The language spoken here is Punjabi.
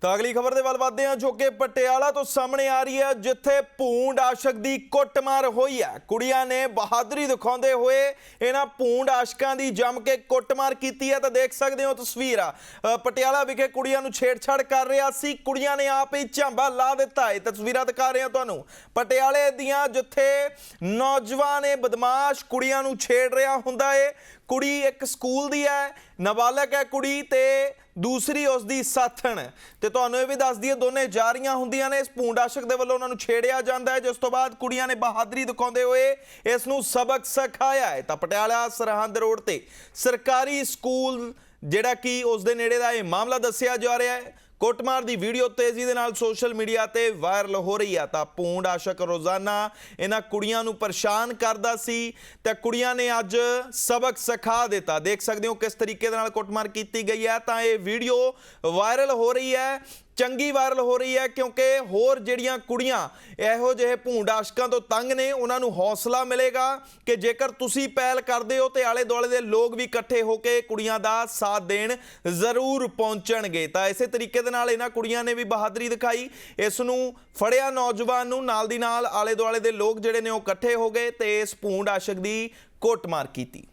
ਤਾਂ ਅਗਲੀ ਖਬਰ ਦੇ ਵੱਲ ਵਧਦੇ ਹਾਂ। ਜੋ ਕਿ ਪਟਿਆਲਾ ਤੋਂ ਸਾਹਮਣੇ ਆ ਰਹੀ ਹੈ, ਜਿੱਥੇ ਭੂੰਡ ਆਸ਼ਕ ਦੀ ਕੁੱਟਮਾਰ ਹੋਈ ਹੈ। ਕੁੜੀਆਂ ਨੇ ਬਹਾਦਰੀ ਦਿਖਾਉਂਦੇ ਹੋਏ ਇਹਨਾਂ ਭੂੰਡ ਆਸ਼ਕਾਂ ਦੀ ਜੰਮ ਕੇ ਕੁੱਟਮਾਰ ਕੀਤੀ ਹੈ। ਤਾਂ ਦੇਖ ਸਕਦੇ ਹੋ ਤਸਵੀਰ ਆ। ਪਟਿਆਲਾ ਵਿਖੇ ਕੁੜੀਆਂ ਨੂੰ ਛੇੜਛਾੜ ਕਰ ਰਿਹਾ ਸੀ। ਕੁੜੀਆਂ ਨੇ ਆਪ ਹੀ ਝਾਂਬਾ ਲਾ ਦਿੱਤਾ ਹੈ। ਤਸਵੀਰਾਂ ਦਿਖਾ ਰਹੇ ਹਾਂ ਤੁਹਾਨੂੰ। ਪਟਿਆਲੇ ਦੀਆਂ ਜਿੱਥੇ ਨੌਜਵਾਨ ਇਹ ਬਦਮਾਸ਼ ਕੁੜੀਆਂ ਨੂੰ ਛੇੜ ਰਿਹਾ ਹੁੰਦਾ ਏ, ਕੁੜੀ ਇੱਕ ਸਕੂਲ ਦੀ ਹੈ, ਨਾਬਾਲਗ ਹੈ ਕੁੜੀ ਤੇ ਦੂਸਰੀ ਉਸ ਦੀ ਸਾਥਣ। ਤੇ ਤੁਹਾਨੂੰ ਇਹ ਵੀ ਦੱਸ ਦਈਏ, ਦੋਨੇ ਜਾ ਰਹੀਆਂ ਹੁੰਦੀਆਂ ਨੇ। ਇਸ ਭੂੰਡ ਆਸ਼ਕ ਦੇ ਵੱਲੋਂ ਉਹਨਾਂ ਨੂੰ ਛੇੜਿਆ ਜਾਂਦਾ ਹੈ, ਜਿਸ ਤੋਂ ਬਾਅਦ ਕੁੜੀਆਂ ਨੇ ਬਹਾਦਰੀ ਦਿਖਾਉਂਦੇ ਹੋਏ ਇਸ ਨੂੰ ਸਬਕ ਸਿਖਾਇਆ ਹੈ। ਤਾਂ ਪਟਿਆਲਾ ਸਰਹੰਦ ਰੋਡ ਤੇ ਸਰਕਾਰੀ ਸਕੂਲ ਜਿਹੜਾ ਕਿ ਉਸ ਦੇ ਨੇੜੇ ਦਾ ਇਹ ਮਾਮਲਾ ਦੱਸਿਆ ਜਾ ਰਿਹਾ ਹੈ। ਕੁੱਟਮਾਰ ਦੀ ਵੀਡੀਓ ਤੇਜ਼ੀ ਦੇ ਨਾਲ ਸੋਸ਼ਲ ਮੀਡੀਆ ਤੇ ਵਾਇਰਲ ਹੋ ਰਹੀ ਆ, ਤਾਂ ਪੂੰਡ ਆਸ਼ਕ ਰੋਜ਼ਾਨਾ ਇਹਨਾਂ ਕੁੜੀਆਂ ਨੂੰ ਪਰੇਸ਼ਾਨ ਕਰਦਾ ਸੀ, ਤੇ ਕੁੜੀਆਂ ਨੇ ਅੱਜ ਸਬਕ ਸਿਖਾ ਦਿੱਤਾ। ਦੇਖ ਸਕਦੇ ਹੋ ਕਿਸ ਤਰੀਕੇ ਦੇ ਨਾਲ ਕੁੱਟਮਾਰ ਕੀਤੀ ਗਈ ਹੈ, ਤਾਂ ਇਹ ਵੀਡੀਓ ਵਾਇਰਲ ਹੋ ਰਹੀ ਹੈ। ਚੰਗੀ ਵਾਇਰਲ ਹੋ ਰਹੀ ਹੈ ਕਿਉਂਕਿ ਹੋਰ ਜਿਹੜੀਆਂ ਕੁੜੀਆਂ ਇਹੋ ਜਿਹੇ ਭੂੰਡ ਆਸ਼ਕਾਂ ਤੋਂ ਤੰਗ ਨੇ, ਉਹਨਾਂ ਨੂੰ ਹੌਸਲਾ ਮਿਲੇਗਾ ਕਿ ਜੇਕਰ ਤੁਸੀਂ ਪਹਿਲ ਕਰਦੇ ਹੋ ਤੇ ਆਲੇ ਦੁਆਲੇ ਦੇ ਲੋਕ ਵੀ ਇਕੱਠੇ ਹੋ ਕੇ ਕੁੜੀਆਂ ਦਾ ਸਾਥ ਦੇਣ ਜ਼ਰੂਰ ਪਹੁੰਚਣਗੇ। ਤਾਂ ਇਸੇ ਤਰੀਕੇ ਦੇ ਨਾਲ ਇਹਨਾਂ ਕੁੜੀਆਂ ਨੇ ਵੀ ਬਹਾਦਰੀ ਦਿਖਾਈ। ਇਸ ਨੂੰ ਫੜਿਆ ਨੌਜਵਾਨ ਨੂੰ, ਨਾਲ ਦੀ ਨਾਲ ਆਲੇ ਦੁਆਲੇ ਦੇ ਲੋਕ ਜਿਹੜੇ ਨੇ ਉਹ ਇਕੱਠੇ ਹੋ ਗਏ ਤੇ ਇਸ ਭੂੰਡ ਆਸ਼ਕ ਦੀ ਕੋਟਮਾਰ ਕੀਤੀ।